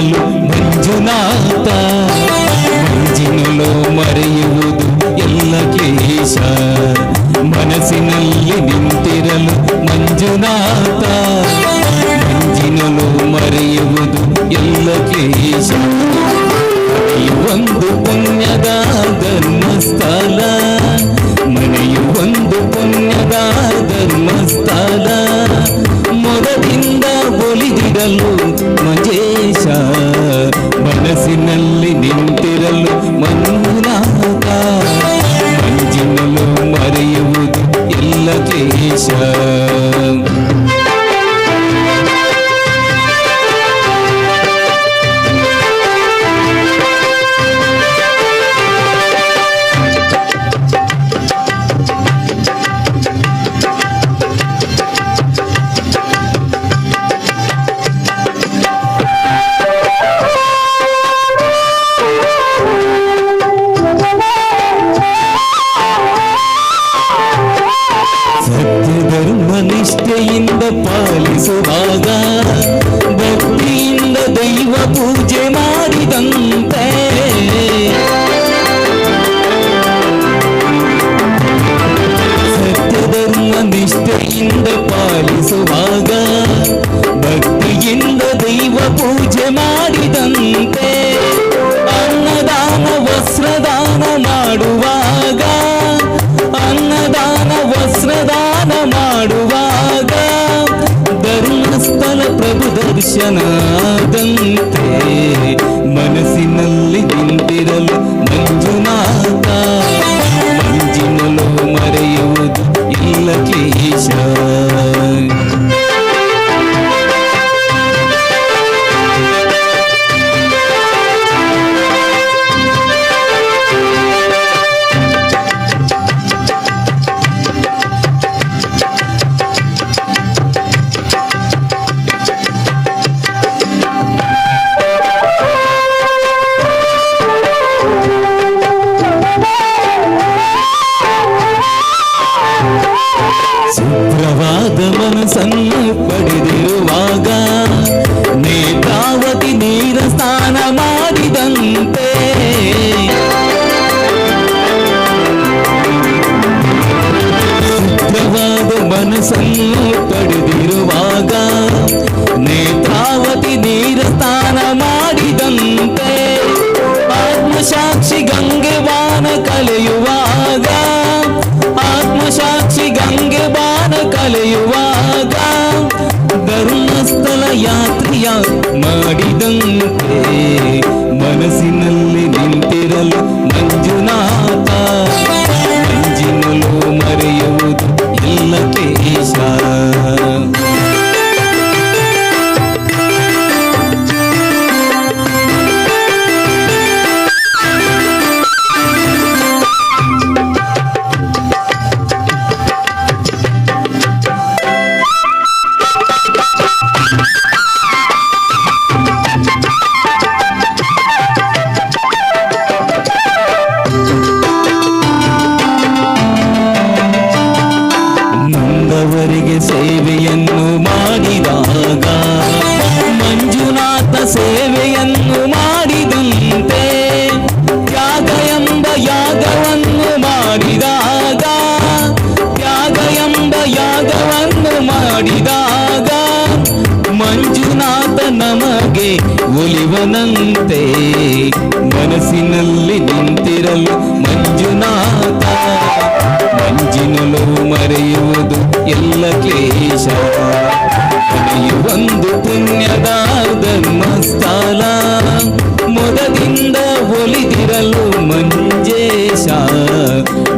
ನಿಂತಿರಲು ಮಂಜುನಾಥ. ಮಂಜಿನಲು ಮರೆಯುವುದು ಎಲ್ಲ ಕ್ಲೇಶ. ಮನಸ್ಸಿನಲ್ಲಿ ನಿಂತಿರಲು ಮಂಜುನಾಥ. ಮಂಜಿನಲು ಮರೆಯುವುದು ಎಲ್ಲ ಕ್ಲೇಶ. ಭಕ್ತಿಯಿಂದ ದೈವ ಪೂಜೆ ಮಾಡಿದಂತೆ ಸತ್ಯ ಧರ್ಮ ನಿಷ್ಠೆಯಿಂದ ಪಾಲಿಸುವಾಗ ದರ್ಶನಾದಂತೆ ಮನಸ್ಸಿನಲ್ಲಿ ನಿಂತಿರಲು. ಶುಭ್ರವಾದ ಮನಸ್ಸನ್ನು ಪಡೆದಿರುವಾಗ ಮಾಡಿದಂತೆ ನೊಂದವರಿಗೆ ಸೇವೆಯನ್ನು ಮಾಡಿದಾಗ, ಮಂಜುನಾಥ ಸೇವೆಯನ್ನು ಮಾಡಿದಂತೆ ತ್ಯಾಗ ಎಂಬ ಯಾಗವನ್ನು ಮಾಡಿದಾಗ ತ್ಯಾಗ ಎಂಬ ಯಾಗವನ್ನು ಮಾಡಿದಾಗ, ಮಂಜುನಾಥ ನಮಗೆ ಒಲಿವನಂತೆ, ಮನಸ್ಸಿನಲ್ಲಿ ನಿಂತಿರಲು ಮಂಜುನಾಥ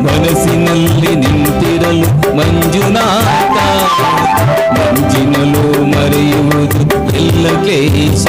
ಮನಸ್ಸಿನಲ್ಲಿ ನಿಂತಿರಲು ಮಂಜುನಾಥ ಮಂಜಿನಲು ಮರೆಯುವುದು ಎಲ್ಲ ಕ್ಲೇಶ